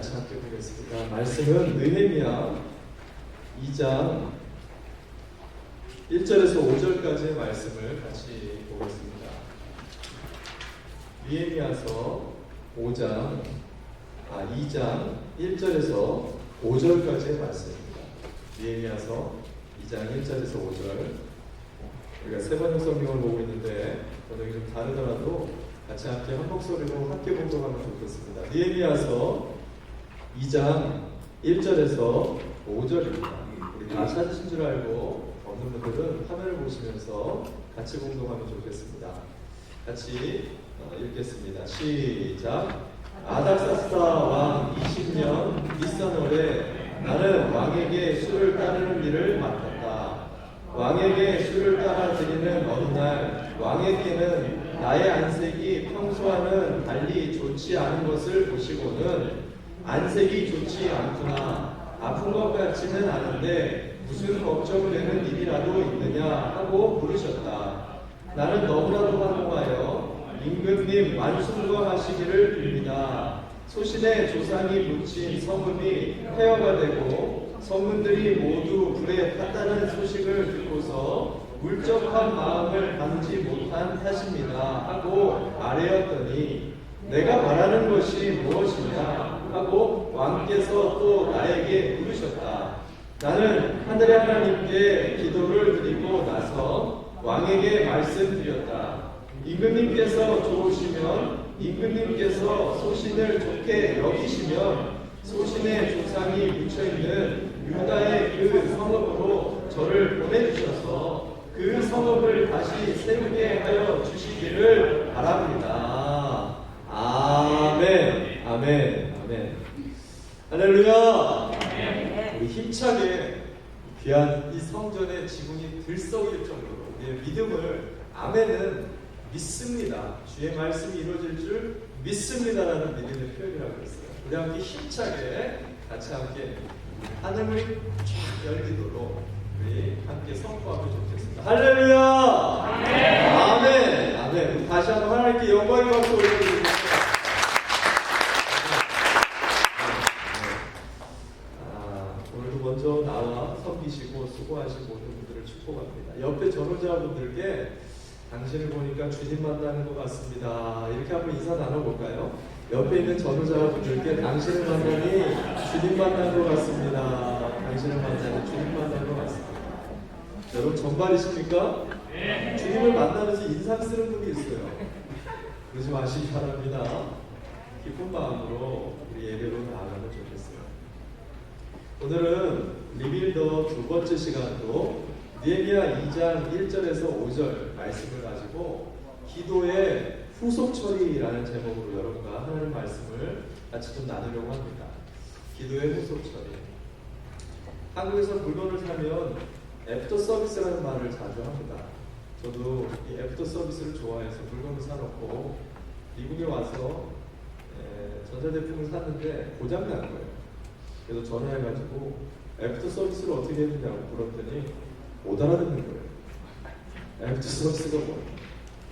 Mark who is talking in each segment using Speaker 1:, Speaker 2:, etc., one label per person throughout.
Speaker 1: 같이 함께 보겠습니다. 말씀은 느헤미야 2장 1절에서 5절까지의 말씀을 같이 보겠습니다. 느헤미야서 5장 아 2장 1절에서 5절까지의 말씀입니다. 느헤미야서 2장 1절에서 5절 우리가 세 번역 성경을 보고 있는데 번역이 좀 다르더라도 같이 함께 한 목소리로 함께 봉독하면 좋겠습니다. 니에미아서 2장 1절에서 5절입니다. 우리 다 찾으신 줄 알고 없는 분들은 화면을 보시면서 같이 봉독하면 좋겠습니다. 같이 어, 읽겠습니다. 시작. 아닥사스다 왕 20년 비싼월에 나는 왕에게 술을 따르는 일을 맡았다. 왕에게 술을 따라 드리는 어느 날 왕에게는 나의 안색이 평소와는 달리 좋지 않은 것을 보시고는 안색이 좋지 않구나 아픈 것 같지는 않은데 무슨 걱정되는 일이라도 있느냐 하고 물으셨다. 나는 너무나도 환호하여 임금님 만순거하시기를 빕니다. 소신의 조상이 붙인 성음이 폐허가 되고 성문들이 모두 불에 탔다는 소식을 듣고서 울적한 마음을 담지 못한 탓입니다 하고 아뢰었더니 내가 바라는 것이 무엇이냐 하고 왕께서 또 나에게 물으셨다. 나는 하늘의 하나님께 기도를 드리고 나서 왕에게 말씀드렸다. 임금님께서 좋으시면 임금님께서 소신을 좋게 여기시면 소신의 조상이 묻혀있는 유다의 그 성읍으로 저를 보내주셔서 그 성읍을 다시 세우게 하여 주시기를 바랍니다. 아멘, 아멘, 아멘. 할렐루야! 우리 힘차게 귀한 이 성전의 지붕이 들썩일 정도로 우리의 믿음을 아멘은 믿습니다. 주의 말씀이 이루어질 줄 믿습니다라는 믿음의 표현이라고 했어요. 우리 함께 힘차게 같이 함께 하늘을 쫙 열리도록 우리 함께 선포하면 좋겠습니다. 할렐루야! 아멘! 아멘! 아멘! 다시 한번 하나님께 영광의 박수 올려드리겠습니다. 아, 오늘도 먼저 나와 섬기시고 수고하신 모든 분들을 축복합니다. 옆에 전호자분들께 당신을 보니까 주님 만나는 것 같습니다. 이렇게 한번 인사 나눠볼까요? 옆에 있는 전호자분들께 당신을 만나니 주님 만난 것 같습니다. 당신을 만나니 주님 만난 것 같습니다. 여러분 정말이십니까? 주님을 만나면서 인상 쓰는 분이 있어요. 그러지 마시기 바랍니다. 기쁜 마음으로 우리 예배로 나아가면 좋겠어요. 오늘은 리빌더 두 번째 시간도 니에미야 2장 1절에서 5절 말씀을 가지고 기도의 후속 처리라는 제목으로 여러분과 하나님 말씀을 같이 좀 나누려고 합니다. 기도의 후속 처리. 한국에서 물건을 사면 애프터 서비스라는 말을 자주 합니다. 저도 이 애프터 서비스를 좋아해서 물건을 사놓고 미국에 와서 에, 전자제품을 샀는데 고장이 난 거예요. 그래서 전화해가지고 애프터 서비스를 어떻게 해주냐고 물었더니 못 알아듣는 거예요. 애프터 서비스가 뭐?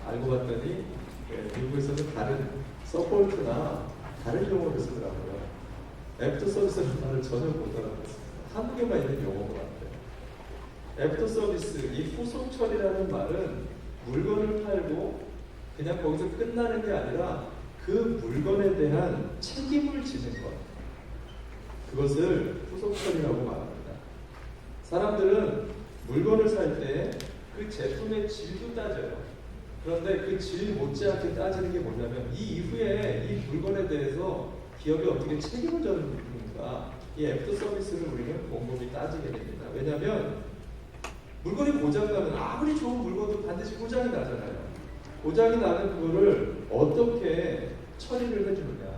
Speaker 1: 알고 봤더니 예, 미국에서는 다른 서포트나 다른 용어를 쓰더라고요. 애프터 서비스라는 말을 전혀 못 알아듣습니다. 한국에만 있는 용어인 것 같아요. 애프터 서비스, 이 후속 처리라는 말은 물건을 팔고 그냥 거기서 끝나는 게 아니라 그 물건에 대한 책임을 지는 것. 그것을 후속 처리라고 말합니다. 사람들은 물건을 살 때 그 제품의 질도 따져요. 그런데 그 질 못지않게 따지는 게 뭐냐면 이 이후에 이 물건에 대해서 기업이 어떻게 책임을 져는가 이 애프터 서비스를 우리는 곰곰이 따지게 됩니다. 왜냐하면 물건이 고장나면 아무리 좋은 물건도 반드시 고장이 나잖아요. 고장이 나는 그거를 어떻게 처리를 해주느냐.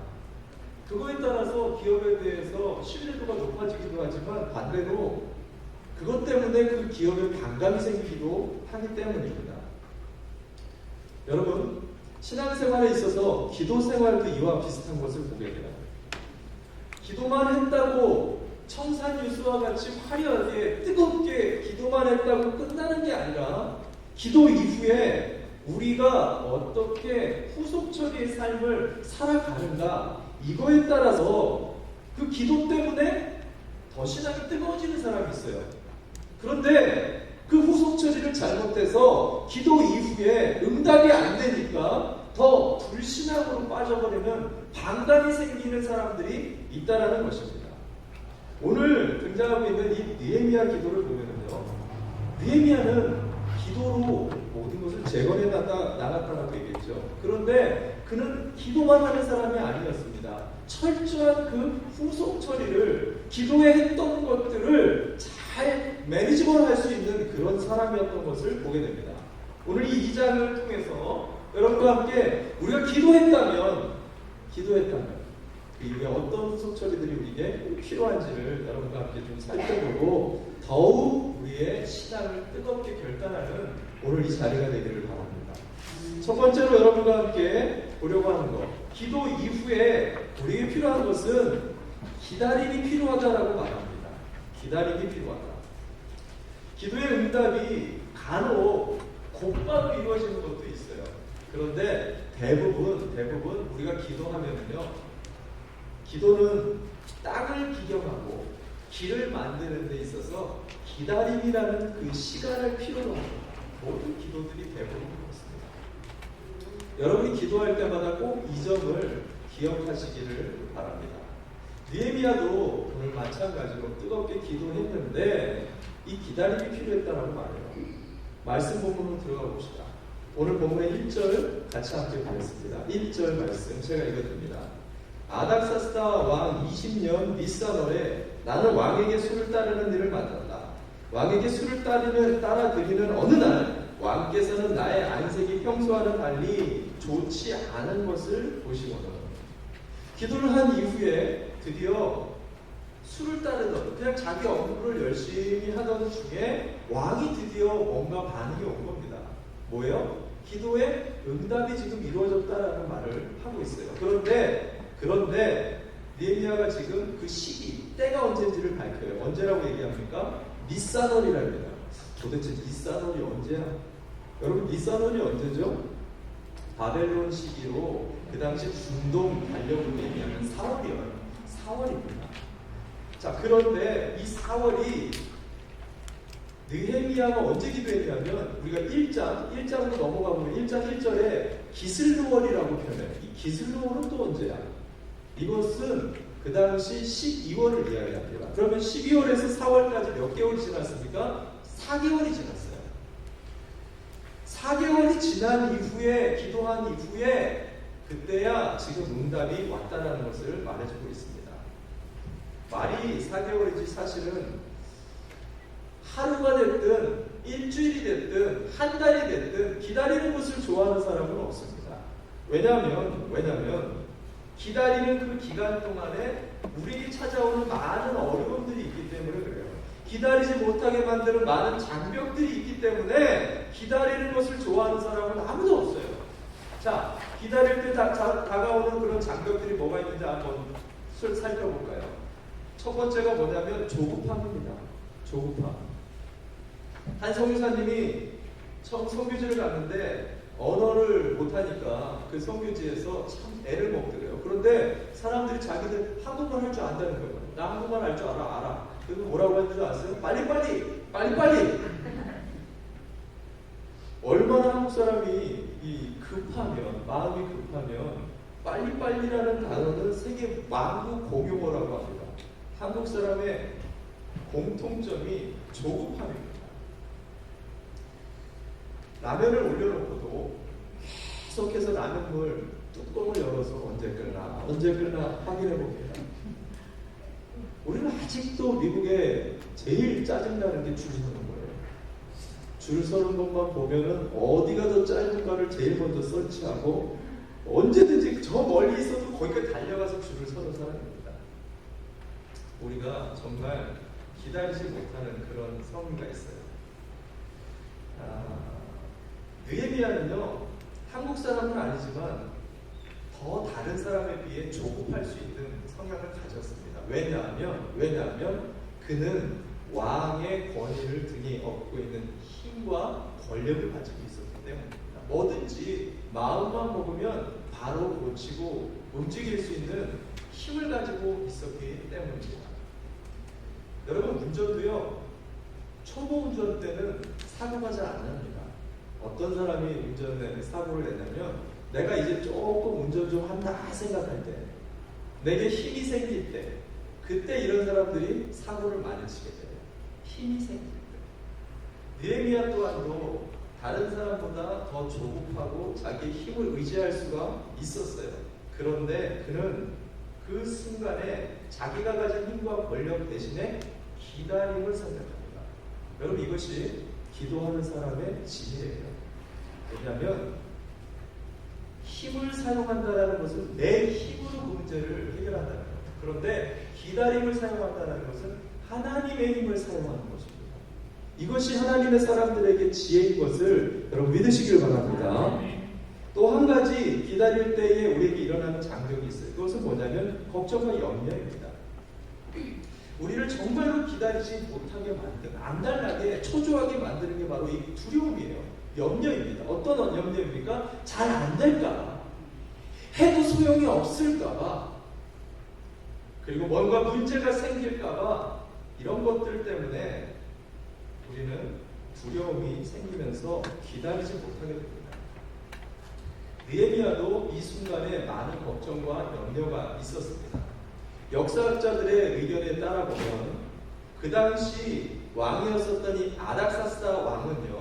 Speaker 1: 그거에 따라서 기업에 대해서 신뢰도가 높아지기도 하지만 반대로 그것 때문에 그 기업에 반감이 생기기도 하기 때문입니다. 여러분, 신앙생활에 있어서 기도 생활도 이와 비슷한 것을 보게 돼요. 기도만 했다고 청산유수와 같이 화려하게 뜨겁게 기도만 했다고 끝나는 게 아니라 기도 이후에 우리가 어떻게 후속 처리의 삶을 살아가는가 이거에 따라서 그 기도 때문에 더 신앙이 뜨거워지는 사람이 있어요. 그런데 그 후속 처리를 잘못해서 기도 이후에 응답이 안 되니까 더 불신앙으로 빠져버리면 방단이 생기는 사람들이 있다라는 것입니다. 오늘 등장하고 있는 이 느헤미야 기도를 보면은요, 느헤미야는 기도로 모든 것을 재건해 나갔다라고 얘기했죠. 그런데 그는 기도만 하는 사람이 아니었습니다. 철저한 그 후속 처리를 기도에 했던 것들을 잘 매니지먼트 할수 있는 그런 사람이었던 것을 보게 됩니다. 오늘 이 2장을 통해서 여러분과 함께 우리가 기도했다면, 기도했다면, 그 이후에 어떤 후속 처리들이 우리에게 필요한지를 여러분과 함께 좀 살펴보고 더욱 우리의 신앙을 뜨겁게 결단하는 오늘 이 자리가 되기를 바랍니다. 첫 번째로 여러분과 함께 보려고 하는 것. 기도 이후에 우리에게 필요한 것은 기다림이 필요하다라고 말합니다. 기다림이 필요하다. 기도의 응답이 간혹 곧바로 이루어지는 것도 있어요. 그런데 대부분, 대부분 우리가 기도하면은요, 기도는 땅을 기경하고 길을 만드는 데 있어서 기다림이라는 그 시간을 필요로 합니다. 모든 기도들이 대부분 그렇습니다. 여러분이 기도할 때마다 꼭 이 점을 기억하시기를 바랍니다. 니에미아도 오늘 마찬가지로 뜨겁게 기도했는데 이 기다림이 필요했다라고 말해요. 말씀 본문으로 들어가 봅시다. 오늘 본문의 1절 같이 함께 보겠습니다. 1절 말씀 제가 읽어드립니다. 아닥사스다 왕 20년 미사널에 나는 왕에게 술을 따르는 일을 맡았다. 왕에게 술을 따르는 따라 드리는 어느 날 왕께서는 나의 안색이 평소와는 달리 좋지 않은 것을 보시거든. 기도를 한 이후에 드디어 술을 따르던 그냥 자기 업무를 열심히 하던 중에 왕이 드디어 뭔가 반응이 온 겁니다. 뭐예요? 기도에 응답이 지금 이루어졌다라는 말을 하고 있어요. 그런데 그런데 니에미아가 지금 그 시기 때가 언제인지를 밝혀요. 언제라고 얘기합니까? 니사널이랍니다. 도대체 니사널이 언제야? 여러분 니사널이 언제죠? 바벨론 시기로 그 당시 중동 달력으로 얘기하면 4월이에요. 4월입니다. 자 그런데 이 4월이 느헤미야가 언제 기도했냐면 우리가 1장 1장으로 넘어가 보면 1장 1절에 기슬루월이라고 표현해요. 이 기슬루월은 또 언제야? 이것은 그 당시 12월을 이야기합니다. 그러면 12월에서 4월까지 몇 개월이 지났습니까? 4개월이 지났어요. 4개월이 지난 이후에 기도한 이후에 그때야 지금 응답이 왔다라는 것을 말해주고 있습니다. 말이 4개월이지 사실은 하루가 됐든 일주일이 됐든 한 달이 됐든 기다리는 것을 좋아하는 사람은 없습니다. 왜냐하면 왜냐하면 기다리는 그 기간 동안에 우리에게 찾아오는 많은 어려움들이 있기 때문에 그래요. 기다리지 못하게 만드는 많은 장벽들이 있기 때문에 기다리는 것을 좋아하는 사람은 아무도 없어요. 자, 기다릴 때 다, 다, 다가오는 그런 장벽들이 뭐가 있는지 한번 술 살펴볼까요? 첫 번째가 뭐냐면 조급함입니다. 조급함. 한 성교사님이 처음 성교지를 갔는데 언어를 못하니까 그 성교지에서 참 애를 먹더래요. 그런데 사람들이 자기들 한국말 할 줄 안다는 거예요. 나 한국말 할 줄 알아, 알아. 그리고 뭐라고 하는 줄 아세요? 빨리빨리! 빨리빨리! 얼마나 한국 사람이 이 급하면, 마음이 급하면, 빨리빨리라는 단어는 세계 만국 공용어라고 합니다. 한국 사람의 공통점이 조급함입니다. 라면을 올려놓고도 계속해서 라면물 뚜껑을 열어서 언제 끓나 언제 끓나 확인해 봅니다. 우리는 아직도 미국에 제일 짜증나는 게줄 서는 거예요. 줄 서는 것만 보면은 어디가 더 짧은가를 제일 먼저 설치하고 언제든지 저 멀리 있어도 거기까지 달려가서 줄을 서는 사람입니다. 우리가 정말 기다리지 못하는 그런 성미가 있어요. 아, 느헤미야는요 한국 사람은 아니지만 더 다른 사람에 비해 조급할 수 있는 성향을 가졌습니다. 왜냐하면 왜냐하면 그는 왕의 권위를 등에 업고 있는 힘과 권력을 가지고 있었기 때문입니다. 뭐든지 마음만 먹으면 바로 고치고 움직일 수 있는 힘을 가지고 있었기 때문입니다. 여러분 운전도요 초보 운전 때는 사고가 잘 안 납니다. 어떤 사람이 운전에 사고를 내냐면 내가 이제 조금 운전 좀 한다 생각할 때 내게 힘이 생길 때 그때 이런 사람들이 사고를 많이 치게 돼요. 힘이 생길 때. 느헤미야 또한도 다른 사람보다 더 조급하고 자기의 힘을 의지할 수가 있었어요. 그런데 그는 그 순간에 자기가 가진 힘과 권력 대신에 기다림을 선택합니다. 여러분 이것이 기도하는 사람의 진리예요. 왜냐하면 힘을 사용한다는 것은 내 힘으로 그 문제를 해결한다는 거예요. 그런데 기다림을 사용한다는 것은 하나님의 힘을 사용하는 것입니다. 이것이 하나님의 사람들에게 지혜인 것을 여러분 믿으시길 바랍니다. 또 한 가지 기다릴 때에 우리에게 일어나는 장벽이 있어요. 그것은 뭐냐면 걱정과 염려입니다. 우리를 정말로 기다리지 못하게 만드는, 안달나게, 초조하게 만드는 게 바로 이 두려움이에요. 염려입니다. 어떤 염려입니까? 잘 안 될까봐. 해도 소용이 없을까봐. 그리고 뭔가 문제가 생길까봐. 이런 것들 때문에 우리는 두려움이 생기면서 기다리지 못하게 됩니다. 느헤미야도 이 순간에 많은 걱정과 염려가 있었습니다. 역사학자들의 의견에 따라 보면 그 당시 왕이었었던 이 아닥사스다 왕은요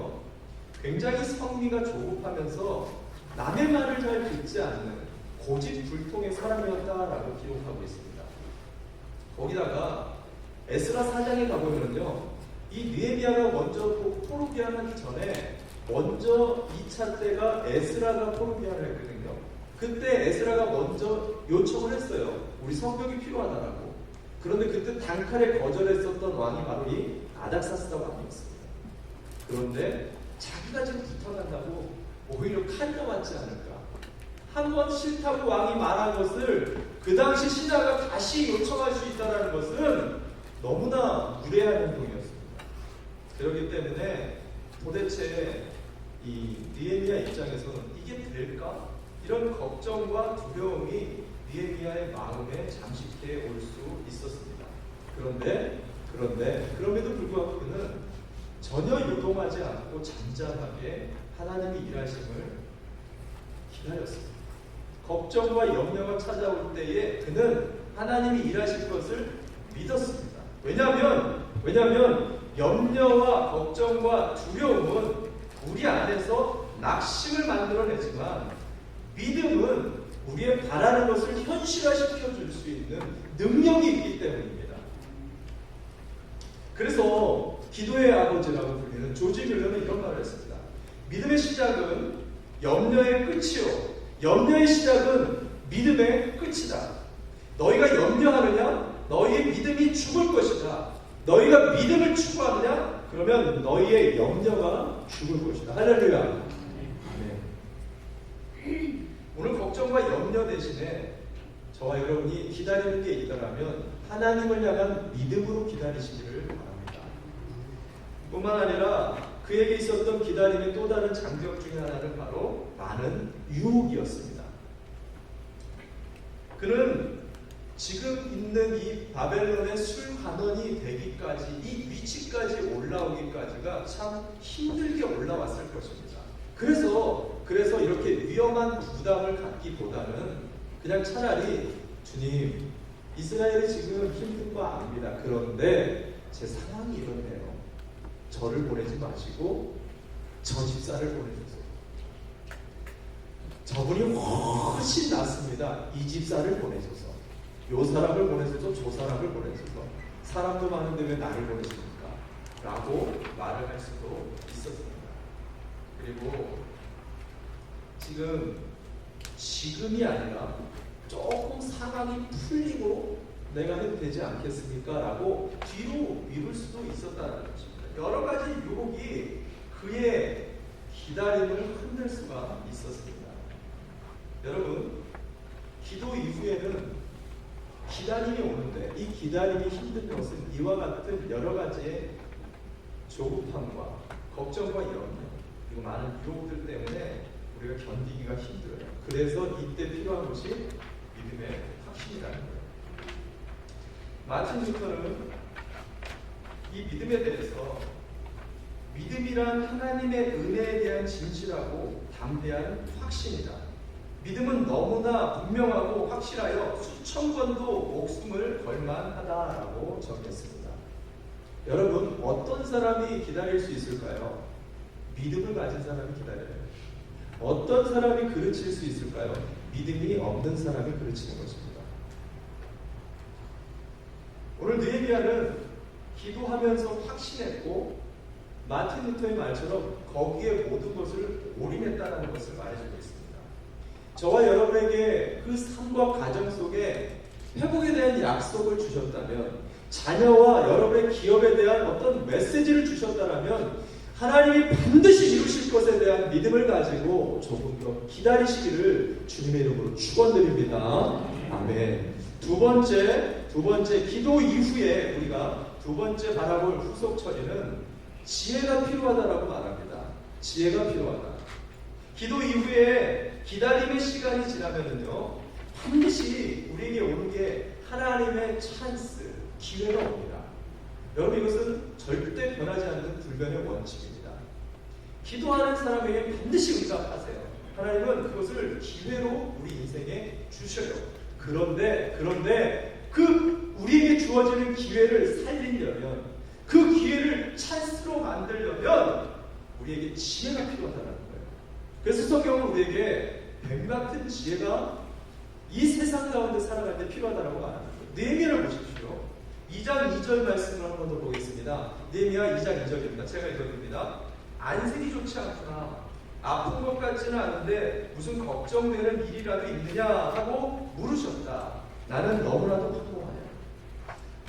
Speaker 1: 굉장히 성미가 조급하면서 남의 말을 잘 듣지 않는 고집불통의 사람이었다라고 기록하고 있습니다. 거기다가 에스라 사장에 가보면요 이 느헤미야가 먼저 포르기안 하기 전에 먼저 2차 때가 에스라가 포르기안을 했거든요. 그때 에스라가 먼저 요청을 했어요. 우리 성벽이 필요하다라고. 그런데 그때 단칼에 거절했었던 왕이 바로 이 아닥사스다 왕이었습니다. 그런데 자기가 지금 부탁한다고 오히려 칼려 맞지 않을까. 한 번 싫다고 왕이 말한 것을 그 당시 신하가 다시 요청할 수 있다는 것은 너무나 무례한 행동이었습니다. 그렇기 때문에 도대체 이 니에미아 입장에서는 이게 될까? 이런 걱정과 두려움이 니에미아의 마음에 잠식해 올 수 있었습니다. 그런데 그런데 그럼에도 불구하고 그는 전혀 요동하지 않고 잠잠하게 하나님이 일하심을 기다렸습니다. 걱정과 염려가 찾아올 때에 그는 하나님이 일하실 것을 믿었습니다. 왜냐하면 왜냐하면 염려와 걱정과 두려움은 우리 안에서 낙심을 만들어내지만 믿음은 우리의 바라는 것을 현실화시켜 줄 수 있는 능력이 있기 때문입니다. 그래서 기도의 아버지라고 불리는 조지 밀러는 이런 말을 했습니다. 믿음의 시작은 염려의 끝이요. 염려의 시작은 믿음의 끝이다. 너희가 염려하느냐? 너희의 믿음이 죽을 것이다. 너희가 믿음을 추구하느냐? 그러면 너희의 염려가 죽을 것이다. 할렐루야. 네. 오늘 걱정과 염려 대신에 저와 여러분이 기다리는 게 있다면 하나님을 향한 믿음으로 기다리시기를. 뿐만 아니라 그에게 있었던 기다림의 또 다른 장벽 중에 하나는 바로 많은 유혹이었습니다. 그는 지금 있는 이 바벨론의 술 관원이 되기까지 이 위치까지 올라오기까지가 참 힘들게 올라왔을 것입니다. 그래서 그래서 이렇게 위험한 부담을 갖기보다는 그냥 차라리 주님 이스라엘이 지금 힘든 거 압니다. 그런데 제 상황이 이렇네요. 저를 보내지 마시고 저 집사를 보내주세요. 저분이 훨씬 낫습니다. 이 집사를 보내줘서 요 사람을 보내줘서 저 사람을 보내줘서 사람도 많은데 왜 나를 보내십니까? 라고 말을 할 수도 있었습니다. 그리고 지금 지금이 아니라 조금 상황이 풀리고 내가 해도 되지 않겠습니까? 라고 뒤로 미룰 수도 있었다는 것입니다. 여러 가지 유혹이 그의 기다림을 흔들 수가 있었습니다. 여러분, 기도 이후에는 기다림이 오는데 이 기다림이 힘든 것은 이와 같은 여러 가지의 조급함과 걱정과 염려 그리고 많은 유혹들 때문에
Speaker 2: 우리가 견디기가 힘들어요. 그래서 이때 필요한 것이 믿음의 확신이라는 거예요. 마틴 루터는 이 믿음에 대해서 믿음이란 하나님의 은혜에 대한 진실하고 담대한 확신이다. 믿음은 너무나 분명하고 확실하여 수천 번도 목숨을 걸만하다라고 정했습니다. 여러분 어떤 사람이 기다릴 수 있을까요? 믿음을 가진 사람이 기다려요. 어떤 사람이 그르칠 수 있을까요? 믿음이 없는 사람이 그르치는 것입니다. 오늘 느헤미야는 기도하면서 확신했고 마틴 루터의 말처럼 거기에 모든 것을 올인했다는 것을 말해주고 있습니다. 저와 여러분에게 그 삶과 가정 속에 회복에 대한 약속을 주셨다면 자녀와 여러분의 기업에 대한 어떤 메시지를 주셨다면 하나님이 반드시 이루실 것에 대한 믿음을 가지고 조금 더 기다리시기를 주님의 이름으로 축원드립니다. 아멘. 두 번째, 두 번째 기도 이후에 우리가 두 번째 바라볼 후속 처리는 지혜가 필요하다라고 말합니다. 지혜가 필요하다. 기도 이후에 기다림의 시간이 지나면은요 반드시 우리에게 오는 게 하나님의 찬스, 기회가 옵니다. 여러분 이것은 절대 변하지 않는 불변의 원칙입니다. 기도하는 사람에게 반드시 응답하세요. 하나님은 그것을 기회로 우리 인생에 주셔요. 그런데 그런데 그 우리에게 주어지는 기회를 살리려면 그 기회를 찬스로 만들려면 우리에게 지혜가 필요하다는 거예요. 그래서 성경은 우리에게 뱀 같은 지혜가 이 세상 가운데 살아갈 때 필요하다고 말합니다. 네미를 보십시오. 2장 2절 말씀을 한번 더 보겠습니다. 네미야 2장 2절입니다. 제가 읽어드립니다. 안색이 좋지 않구나. 아픈 것 같지는 않은데 무슨 걱정되는 일이라도 있느냐 하고 물으셨다. 나는 너무나도 황홀하냐.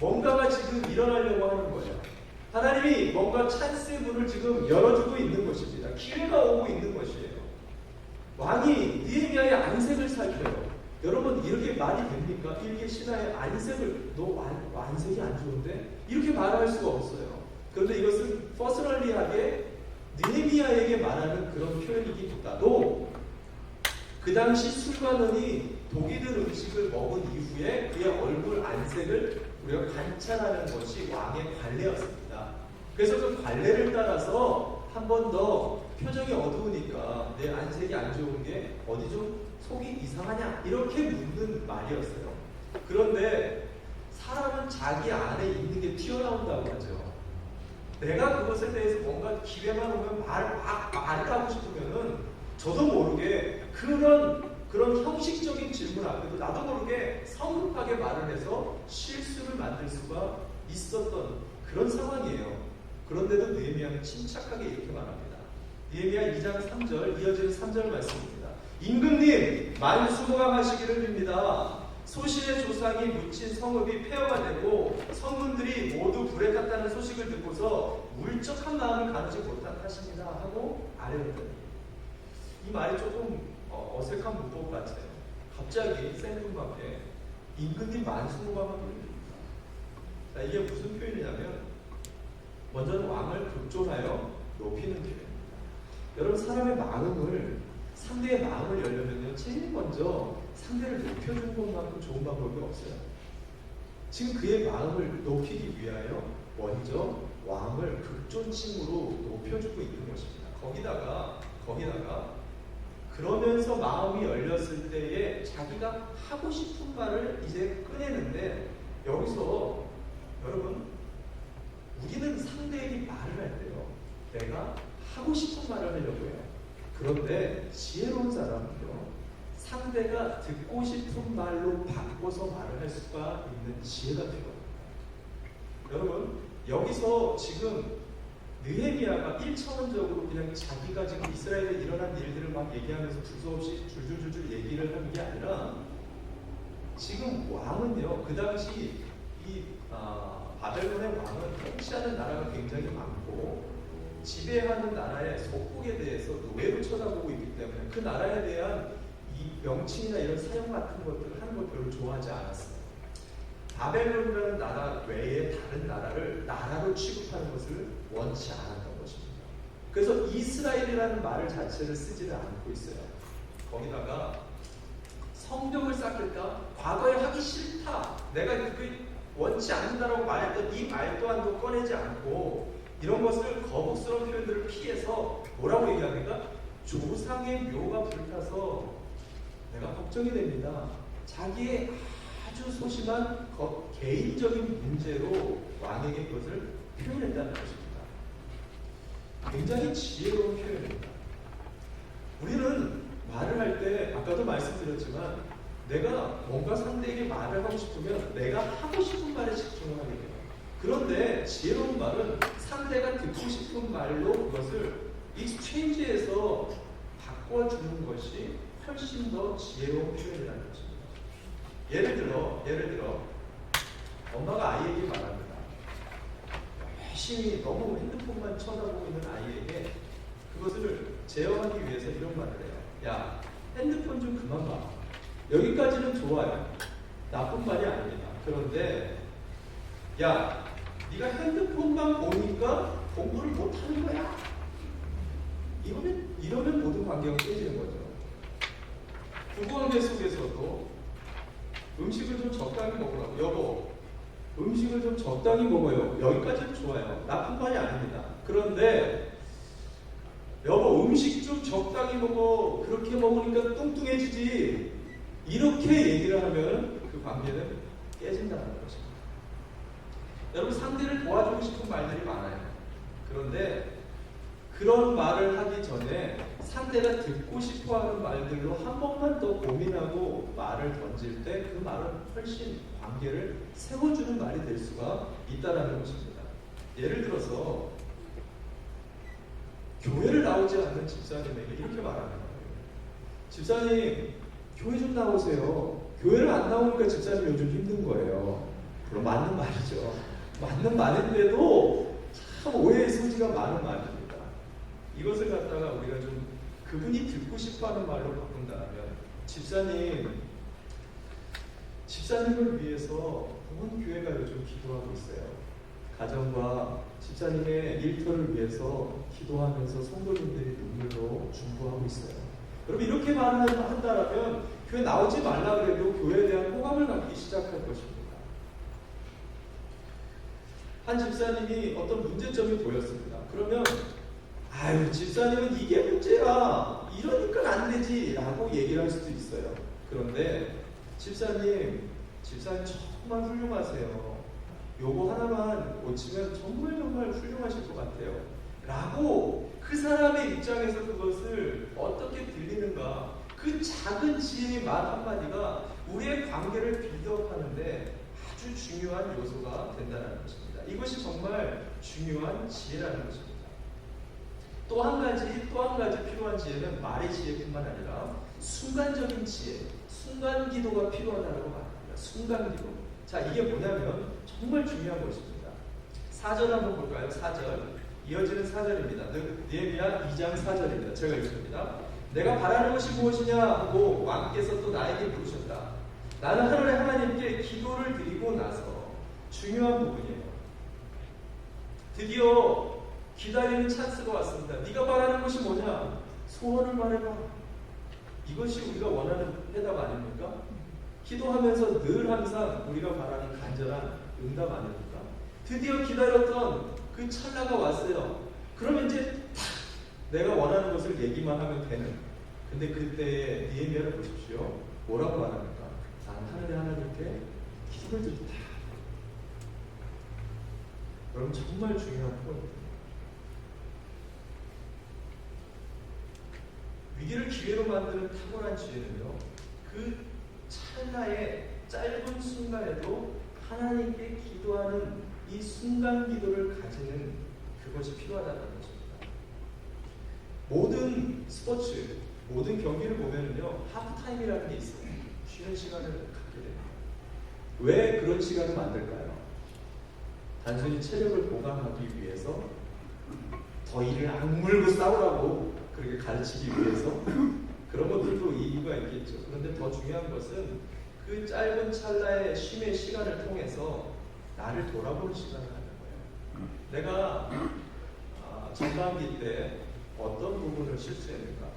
Speaker 2: 뭔가가 지금 일어나려고 하는 거예요. 하나님이 뭔가 찬스의 문을 지금 열어주고 있는 것입니다. 기회가 오고 있는 것이에요. 왕이 니에미아의 안색을 살펴요. 여러분 이렇게 말이 됩니까? 이렇게 신하의 안색을 너안 좋은데 이렇게 말할 수가 없어요. 그런데 이것은 퍼스널리하게 느헤미야에게 말하는 그런 표현이기보다도 그 당시 술관원이 독이 든 음식을 먹은 이후에 그의 얼굴 안색을 우리가 관찰하는 것이 왕의 관례였습니다. 그래서 그 관례를 따라서 한 번 더 표정이 어두우니까 내 안색이 안 좋은 게 어디 좀 속이 이상하냐 이렇게 묻는 말이었어요. 그런데 사람은 자기 안에 있는 게 튀어나온다고 하죠. 내가 그것에 대해서 뭔가 기회만 오면 말, 막 말을 하고 싶으면은 저도 모르게 그런 그런 형식적인 질문 앞에도 나도 모르게 성급하게 말을 해서 실수를 만들 수가 있었던 그런 상황이에요. 그런데도 느헤미야는 침착하게 이렇게 말합니다. 느헤미야 2장 3절 이어지는 3절 말씀입니다. 임금님 만수무강하시기를 빕니다. 소신의 조상이 묻힌 성읍이 폐허가 되고 성문들이 모두 불에 탔다는 소식을 듣고서 울적한 마음을 가누지 못하십니다 하고 아뢰었더니 이 말이 조금 어, 어색한 문법 같아요. 갑자기 생뚱맞게 임금님 만수무강을 부릅니다. 자 이게 무슨 표현이냐면 먼저는 왕을 극존하여 높이는 표현입니다. 여러분 사람의 마음을 상대의 마음을 열려면요 제일 먼저 상대를 높여주는 것만큼 좋은 방법이 없어요. 지금 그의 마음을 높이기 위하여 먼저 왕을 극존칭으로 높여주고 있는 것입니다. 거기다가 거기다가 그러면서 마음이 열렸을 때에 자기가 하고 싶은 말을 이제 꺼내는데 여기서 여러분 우리는 상대에게 말을 할 때요 내가 하고 싶은 말을 하려고 해요. 그런데 지혜로운 사람은요 상대가 듣고 싶은 말로 바꿔서 말을 할 수가 있는 지혜가 필요합니다. 여러분 여기서 지금 느헤미야가 1차원적으로 그냥 자기가 지금 이스라엘에 일어난 일들을 막 얘기하면서 두서없이 줄줄줄줄 얘기를 하는 게 아니라 지금 왕은요 그 당시 이 아, 바벨론의 왕은 통치하는 나라가 굉장히 많고 지배하는 나라의 속국에 대해서 노예로 쳐다보고 있기 때문에 그 나라에 대한 이 명칭이나 이런 사용 같은 것들을 하는 걸 별로 좋아하지 않았어요. 바벨론이라는 나라 외에 다른 나라를 나라로 취급하는 것을 원치 않았던 것입니다. 그래서 이스라엘이라는 말을 자체를 쓰지는 않고 있어요. 거기다가 성벽을 쌓겠다? 과거에 하기 싫다. 내가 그 원치 않는다라고 말했던 이 말 또한도 꺼내지 않고 이런 것을 거북스러운 표현들을 피해서 뭐라고 얘기합니까? 조상의 묘가 불타서 내가 걱정이 됩니다. 자기의 아주 소심한 거- 개인적인 문제로 왕에게 그것을 표현했다는 것입니다. 굉장히 지혜로운 표현입니다. 우리는 말을 할 때 아까도 말씀드렸지만 내가 뭔가 상대에게 말을 하고 싶으면 내가 하고 싶은 말에 집중을 하게 돼요. 그런데 지혜로운 말은 상대가 듣고 싶은 말로 그것을 익스체인지에서 바꿔주는 것이 훨씬 더 지혜로운 표현이라는 것입니다. 예를 들어, 예를 들어, 엄마가 아이에게 말합니다. 열심히 너무 핸드폰만 쳐다보고 있는 아이에게 그것을 제어하기 위해서 이런 말을 해요. 야, 핸드폰 좀 그만 봐. 여기까지는 좋아요. 나쁜 말이 아닙니다. 그런데 야, 네가 핸드폰만 보니까 공부를 못 하는 거야. 이러면 이러면 모든 관계가 깨지는 거죠. 부부관계 속에서도 음식을 좀 적당히 먹으라고 여보 음식을 좀 적당히 먹어요. 여기까지는 좋아요. 나쁜 말이 아닙니다. 그런데 여보 음식 좀 적당히 먹어. 그렇게 먹으니까 뚱뚱해지지. 이렇게 얘기를 하면 그 관계는 깨진다는 것입니다. 여러분 상대를 도와주고 싶은 말들이 많아요. 그런데 그런 말을 하기 전에 상대가 듣고 싶어 하는 말들로 한 번만 더 고민하고 말을 던질 때 그 말은 훨씬 관계를 세워주는 말이 될 수가 있다는 것입니다. 예를 들어서 교회를 나오지 않는 집사님에게 이렇게 말하는 거예요. 집사님, 교회 좀 나오세요. 교회를 안 나오니까 집사님 요즘 힘든 거예요. 그럼 맞는 말이죠. 맞는 말인데도 참 오해의 소지가 많은 말입니다. 이것을 갖다가 우리가 좀 그분이 듣고 싶어하는 말로 바꾼다면 집사님, 집사님을 위해서 온 교회가 요즘 기도하고 있어요. 가정과 집사님의 일터를 위해서 기도하면서 성도님들이 눈물로 중보하고 있어요. 여러분 이렇게 말을 한다라면 교회 나오지 말라 그래도 교회에 대한 호감을 갖기 시작할 것입니다. 한 집사님이 어떤 문제점이 보였습니다. 그러면 아유 집사님은 이게 문제야 이러니까 안 되지 라고 얘기를 할 수도 있어요. 그런데 집사님 집사님 정말 훌륭하세요. 요거 하나만 고치면 정말 정말 훌륭하실 것 같아요. 라고 그 사람의 입장에서 그것을 어떻게 들리는가 그 작은 지혜의 말 한마디가 우리의 관계를 빌드업하는데 아주 중요한 요소가 된다는 것입니다. 이것이 정말 중요한 지혜라는 것입니다. 또 한 가지, 또 한 가지 필요한 지혜는 말의 지혜뿐만 아니라 순간적인 지혜, 순간 기도가 필요하다고 말합니다. 순간 기도. 자, 이게 뭐냐면 정말 중요한 것입니다. 4절 한번 볼까요? 4절. 이어지는 4절입니다. 느헤미야 2장 4절입니다. 제가 읽습니다. 내가 바라는 것이 무엇이냐 하고 왕께서 또 나에게 물으셨다. 나는 하늘의 하나님께 기도를 드리고 나서 중요한 부분이에요. 드디어 기다리는 찬스가 왔습니다. 네가 바라는 것이 뭐냐? 소원을 말해봐. 이것이 우리가 원하는 해답 아닙니까? 기도하면서 늘 항상 우리가 바라는 간절한 응답 아닙니까? 드디어 기다렸던 그 찰나가 왔어요. 그러면 이제 탁 내가 원하는 것을 얘기만 하면 되는. 근데 그때 니에미아를 보십시오. 뭐라고 말합니까? 나는 하늘의 하나님께 기도를 드린다. 여러분 정말 중요한 포인트. 위기를 기회로 만드는 탁월한 지혜는요. 그 찰나의 짧은 순간에도 하나님께 기도하는 이 순간 기도를 가지는 그것이 필요하다는 것입니다. 모든 스포츠, 모든 경기를 보면은요, 하프타임이라는 게 있어요. 쉬는 시간을 갖게 됩니다. 왜 그런 시간을 만들까요? 단순히 체력을 보강하기 위해서 더 이를 악물고 싸우라고 그렇게 가르치기 위해서 그런 것들도 이유가 있겠죠. 그런데 더 중요한 것은 그 짧은 찰나의 쉼의 시간을 통해서 나를 돌아보는 시간을 갖는 거예요. 내가 아, 전반기 때 어떤 부분을 실수했는가?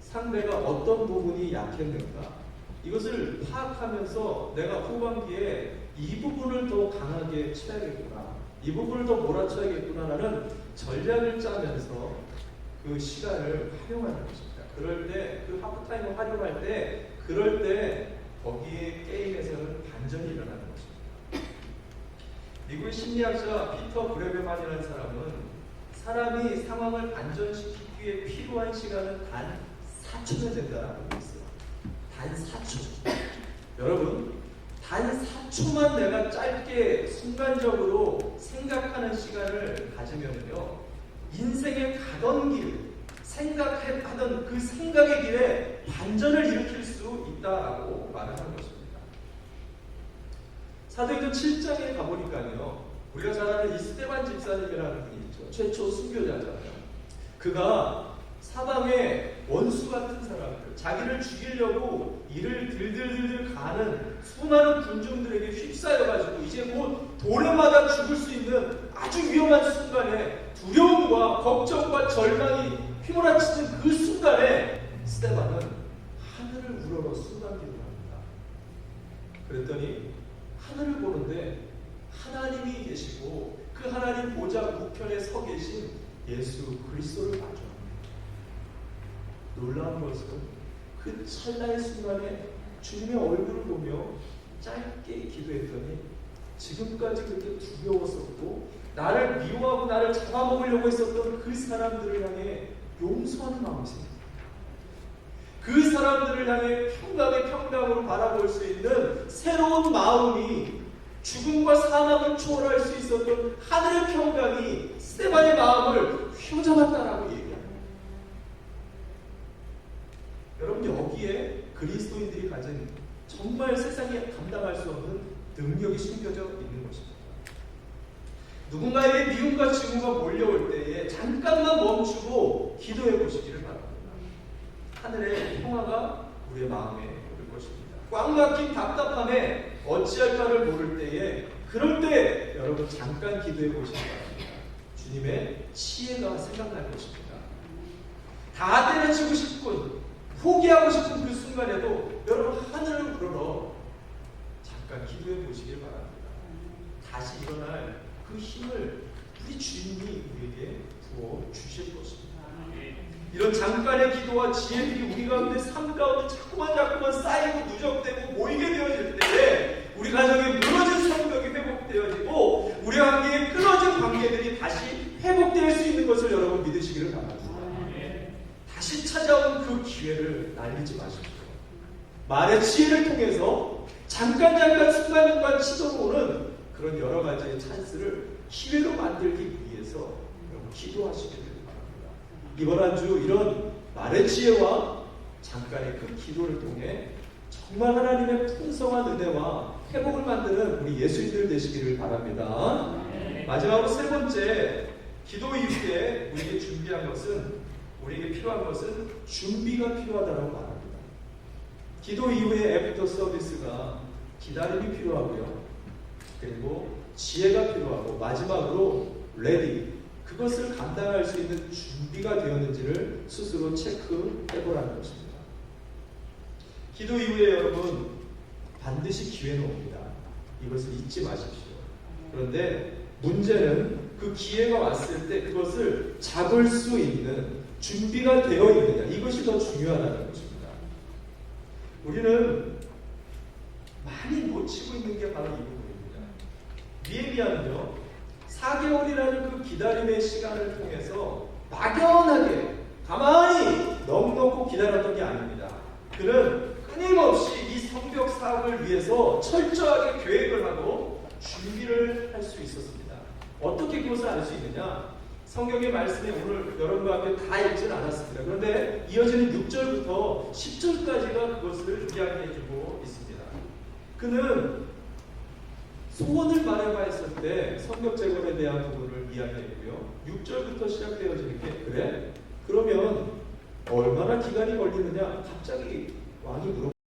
Speaker 2: 상대가 어떤 부분이 약했는가? 이것을 파악하면서 내가 후반기에 이 부분을 더 강하게 쳐야겠구나. 이 부분을 더 몰아쳐야겠구나라는 전략을 짜면서 그 시간을 활용하는 것입니다. 그럴 때 그 하프타임을 활용할 때 그럴 때 거기에 게임에서는 반전이 일어나는 것입니다. 미국의 심리학자 피터 브레베만이라는 사람은 사람이 상황을 반전시키기 위해 필요한 시간은 단 4초면 된다라고 했어요. 단 4초. 여러분, 단 4초만 내가 짧게 순간적으로 생각하는 시간을 가지면요, 인생의 가던 길, 생각하던 그 생각의 길에 반전을 일으킬 수 있다라고 말을 하는 것입니다. 사도행전 7장에 가보니까요, 우리가 잘 아는 이 스테반 집사님이라는 분이 있죠. 최초 순교자잖아요. 그가 사방에 원수 같은 사람들, 자기를 죽이려고 이를 들들들들 가는 수많은 군중들에게 휩싸여가지고 이제 곧 돌에 맞아 죽을 수 있는 아주 위험한 순간에 두려움과 걱정과 절망이 휘몰아치는 그 순간에 스테반은 하늘을 우러러 순간기도를 합니다. 그랬더니 하늘을 보는데 하나님이 계시고 그 하나님 보좌 우편에 서 계신 예수 그리스도를 마주합니다. 놀라운 것은 그 찰나의 순간에 주님의 얼굴을 보며 짧게 기도했더니 지금까지 그렇게 두려웠었고 나를 미워하고 나를 잡아먹으려고 했었던 그 사람들을 향해 용서하는 마음이 생깁니다. 그 사람들을 향해 평강의 평강으로 바라볼 수 있는 새로운 마음이 죽음과 사망을 초월할 수 있었던 하늘의 평강이 스테반의 마음을 휘어잡았다라고 얘기합니다. 여러분 여기에 그리스도인들이 가진 정말 세상에 감당할 수 없는 능력이 숨겨져 있는 것입니다. 누군가에게 미움과 증오가 몰려올 때에 잠깐만 멈추고 기도해 보시기를 바랍니다. 하늘의 평화가 우리의 마음에 오를 것입니다. 꽉 막힌 답답함에 어찌할 바를 모를 때에 그럴 때 여러분 잠깐 기도해 보시기 바랍니다. 주님의 치혜가 생각날 것입니다. 다 때려치고 싶고 포기하고 싶은 그 순간에도 여러분 하늘을 우러러 잠깐 기도해 보시길 바랍니다. 다시 일어날 그 힘을 우리 주님이 우리에게 부어 주실 것입니다. 이런 잠깐의 기도와 지혜들이 우리 가운데 삶 가운데 자꾸만 자꾸만 쌓이고 누적되고 모이게 되어질 때에 우리 가정에 무너진 성벽이 회복되어지고 우리 관계에 끊어진 관계들이 다시 회복될 수 있는 것을 여러분 믿으시기를 바랍니다. 다시 찾아온 그 기회를 날리지 마십시오. 말의 지혜를 통해서 잠깐 잠깐 순간순간 치도오는 그런 여러 가지의 찬스를 기회로 만들기 위해서 기도하시기를 바랍니다. 이번 한 주 이런 말의 지혜와 잠깐의 그 기도를 통해 정말 하나님의 풍성한 은혜와 회복을 만드는 우리 예수인들 되시기를 바랍니다. 마지막으로 세 번째 기도 이후에 우리에게 준비한 것은 우리에게 필요한 것은 준비가 필요하다고 말합니다. 기도 이후에 애프터 서비스가 기다림이 필요하고요. 그리고 지혜가 필요하고 마지막으로 레디 그것을 감당할 수 있는 준비가 되었는지를 스스로 체크해 보라는 것입니다. 기도 이후에 여러분 반드시 기회는 옵니다. 이것을 잊지 마십시오. 그런데 문제는 그 기회가 왔을 때 그것을 잡을 수 있는 준비가 되어 있느냐 이것이 더 중요하다는 것입니다. 우리는 많이 놓치고 있는 게 바로 이 부분 니에미아는요 4개월이라는 그 기다림의 시간을 통해서 막연하게 가만히 넉넉고 기다렸던 게 아닙니다. 그는 끊임없이 이 성벽 사업을 위해서 철저하게 계획을 하고 준비를 할 수 있었습니다. 어떻게 그것을 알 수 있느냐? 성경의 말씀에 오늘 여러분과 함께 다 읽지는 않았습니다. 그런데 이어지는 6절부터 10절까지가 그것을 이야기해주고 있습니다. 그는 소원을 말해봐 했을 때 성벽 재건에 대한 부분을 이야기했고요. 6절부터 시작되어지는 게 그래? 그러면 얼마나 기간이 걸리느냐? 갑자기 왕이 물어